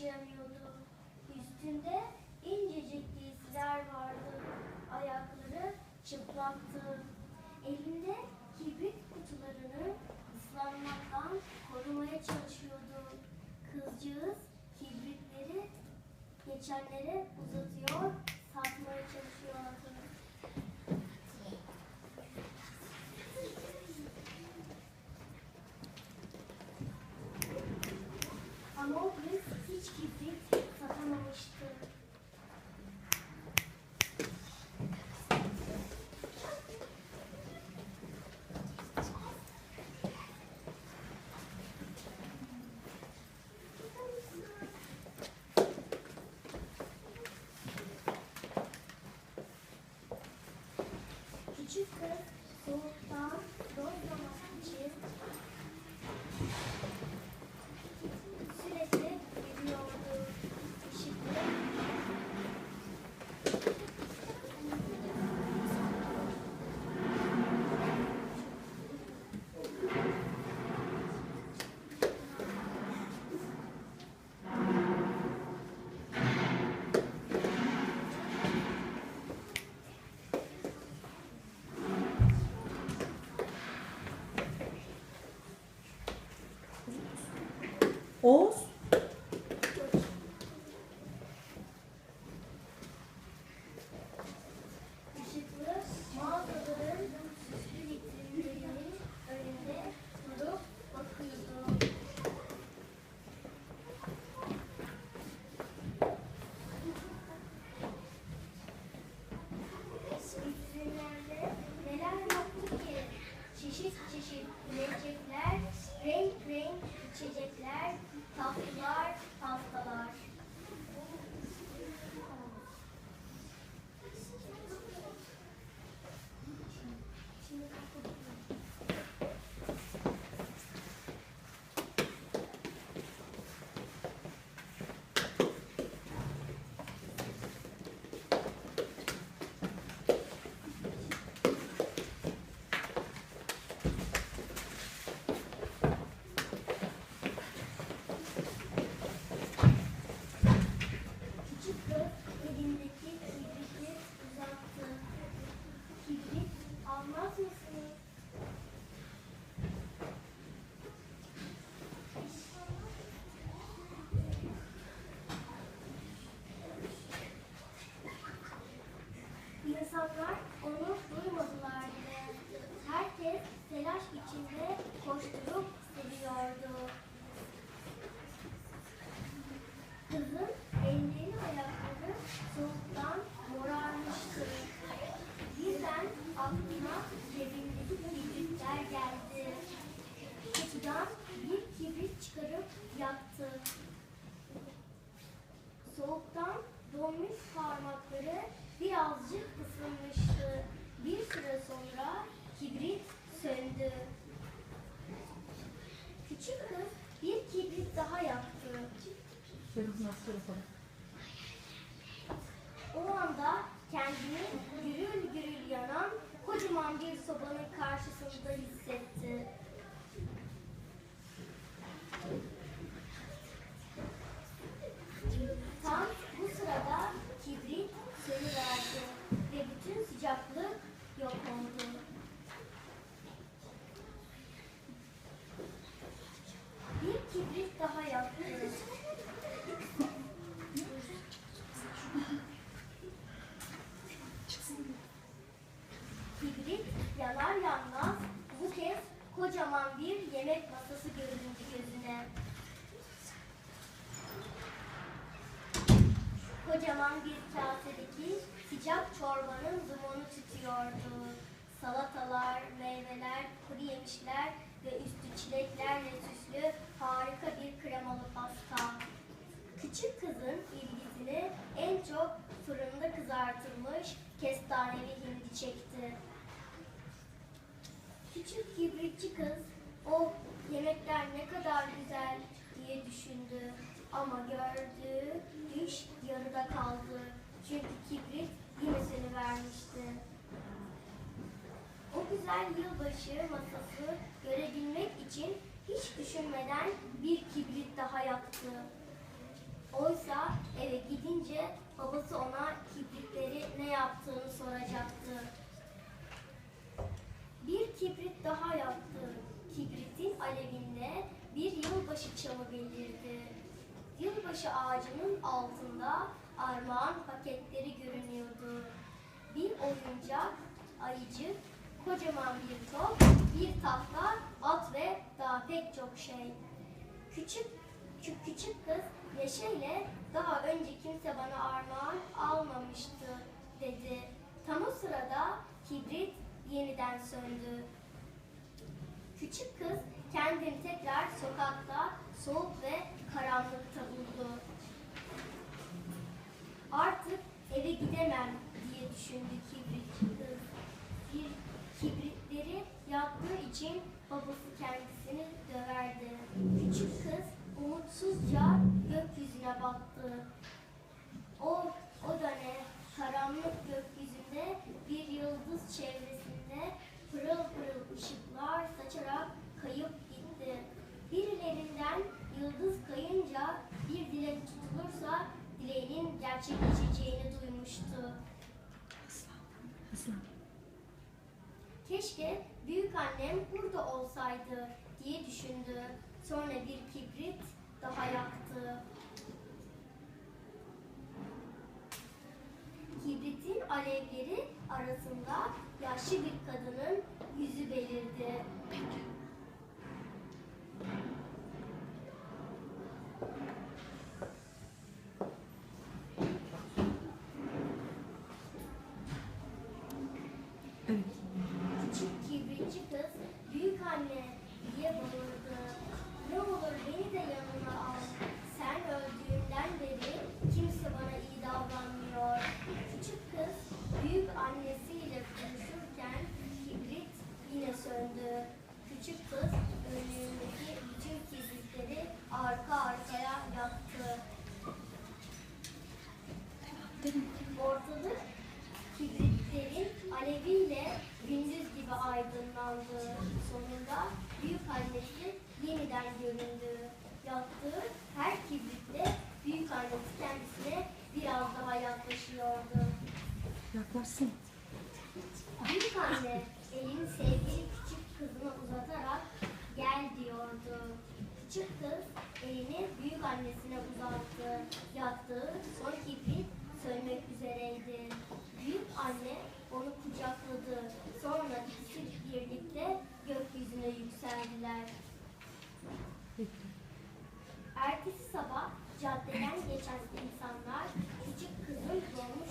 taşıyamıyordu. Üstünde incecik giysiler vardı. Ayakları çıplaktı. Elinde kibrit kutularını ıslanmaktan korumaya çalışıyordu. Kızcağız kibritleri geçenlere uzatıyor, satmaya çalışıyordu. Ama o kız hiç kibrit satamamıştı. Küçük kız os içecekler, tatlılar, Soğuktan donmuş parmakları birazcık ısınmıştı. Bir süre sonra kibrit söndü. Küçük kız bir kibrit daha yaktı. şöyle nasıl yapalım? O anda kendini gürül gürül yanan kocaman bir sobanın karşısında hissetti. Tam bu sırada kibrit sönüverdi ve bütün sıcaklık yok oldu. Bir kibrit daha yaktı. Kibrit yanar yanmaz bu kez kocaman bir yemek masası göründü gözüne. Kocaman bir kasedeki sıcak çorbanın dumunu tutuyordu. Salatalar, meyveler, kuru yemişler ve üstü çileklerle süslü harika bir kremalı pasta. Küçük kızın ilgisini en çok fırında kızartılmış kestaneli hindi çekti. Küçük kibritçi kız, o yemekler ne kadar güzel diye düşündü. Ama gördüğü düş yarıda kaldı. Çünkü kibrit yine vermişti. O güzel yılbaşı masası görebilmek için hiç düşünmeden bir kibrit daha yaktı. Oysa eve gidince babası ona kibritleri ne yaptığını soracaktı. Bir kibrit daha yaktı. Kibritin alevinde bir yılbaşı çamı belirdi. Yılbaşı ağacının altında armağan paketleri görünüyordu. Bir oyuncak, ayıcık, kocaman bir top, bir tahta, at ve daha pek çok şey. Küçük küçük, küçük kız neşeyle daha önce kimse bana armağan almamıştı dedi. Tam o sırada kibrit yeniden söndü. Küçük kız kendini tekrar sokakta soğuk ve karanlıkta buldu. Artık eve gidemem diye düşündü kibritçi kız. Bir kibritleri yaktığı için babası kendisini döverdi. Küçük kız umutsuzca gökyüzüne baktı. O, o da ne? Karanlık gökyüzünde bir yıldız çevresinde olsaydı diye düşündü. Sonra bir kibrit daha yaktı. Kibritin alevleri arasında yaşlı bir kadının yüzü belirdi. Evet. Küçük kibritçi kız büyük anne diye bağırdı. Ne olur beni de yanına al. Sen öldüğünden beri kimse bana iyi davranmıyor. Küçük kız büyük annesiyle konuşurken kibrit yine söndü. Küçük kız önlüğündeki bütün kibritleri arka arkaya yaktı. Ortalık kibritlerin aleviyle gündüz gibi aydınlandı. Sonunda büyük annesi Yaktığı her kibritle büyük annesi kendisine biraz daha yaklaşıyordu. Yaklaşsın. Büyük anne elini sevgili küçük kızına uzatarak gel diyordu. Küçük kız elini büyük annesine uzattı. Yaktığı son kibrit sönmek üzereydi. Büyük anne onu kucakladı. Sonra ikisi birlikte gökyüzüne yükseldiler. Ertesi sabah caddeden geçen insanlar küçük kızın doğmuş